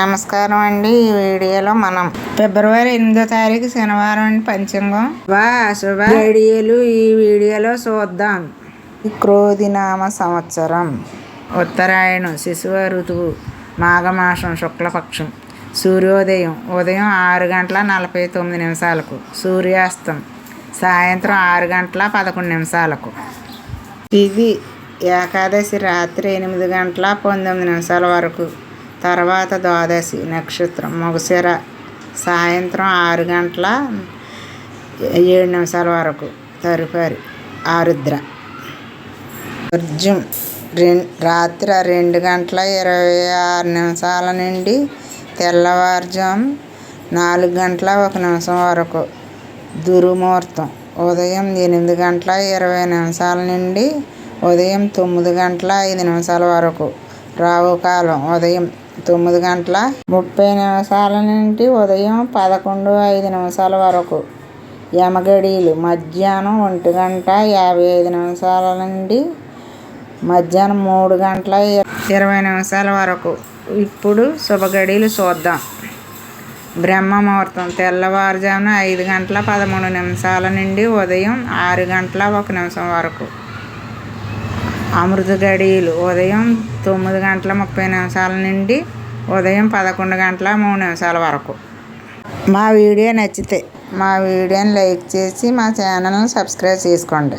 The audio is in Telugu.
నమస్కారం అండి. ఈ వీడియోలో మనం ఫిబ్రవరి ఎనిమిదో తారీఖు శనివారం అండి పంచాంగం. వా శుభ. వీడియోలు ఈ వీడియోలో చూద్దాం. క్రోధినామ సంవత్సరం. ఉత్తరాయణం శిశువ ఋతువు మాఘమాసం శుక్లపక్షం సూర్యోదయం ఉదయం ఆరు గంటల నలభై తొమ్మిది నిమిషాలకు సూర్యాస్తం సాయంత్రం ఆరు గంటల పదకొండు నిమిషాలకు. ఇది ఏకాదశి రాత్రి ఎనిమిది గంటల పంతొమ్మిది నిమిషాల వరకు. తర్వాత ద్వాదశి నక్షత్రం. మొగశిర సాయంత్రం ఆరు గంటల ఏడు నిమిషాల వరకు తదుపరి ఆరుద్ర. వర్జం రెం రాత్రి రెండు గంటల ఇరవై ఆరు నిమిషాల నుండి తెల్లవారుజాము నాలుగు గంటల ఒక నిమిషం వరకు దుర్ముహూర్తం. ఉదయం ఎనిమిది గంటల ఇరవై నిమిషాల నుండి ఉదయం తొమ్మిది గంటల ఐదు నిమిషాల వరకు రావు కాలం ఉదయం తొమ్మిది గంటల ముప్పై నిమిషాల నుండి ఉదయం పదకొండు ఐదు నిమిషాల వరకు. యమగడీలు మధ్యాహ్నం ఒంటి గంట యాభై ఐదు నిమిషాల నుండి మధ్యాహ్నం మూడు గంటల ఇరవై నిమిషాల వరకు. ఇప్పుడు శుభగడీలు చూద్దాం. బ్రహ్మ ముహూర్తం తెల్లవారుజామున ఐదు గంటల పదమూడు నిమిషాల నుండి ఉదయం ఆరు గంటల ఒక నిమిషం వరకు. అమృత గడియలు ఉదయం తొమ్మిది గంటల ముప్పై నిమిషాల నుండి ఉదయం పదకొండు గంటల మూడు నిమిషాల వరకు. మా వీడియో నచ్చితే మా వీడియోని లైక్ చేసి మా ఛానల్ని సబ్స్క్రైబ్ చేసుకోండి.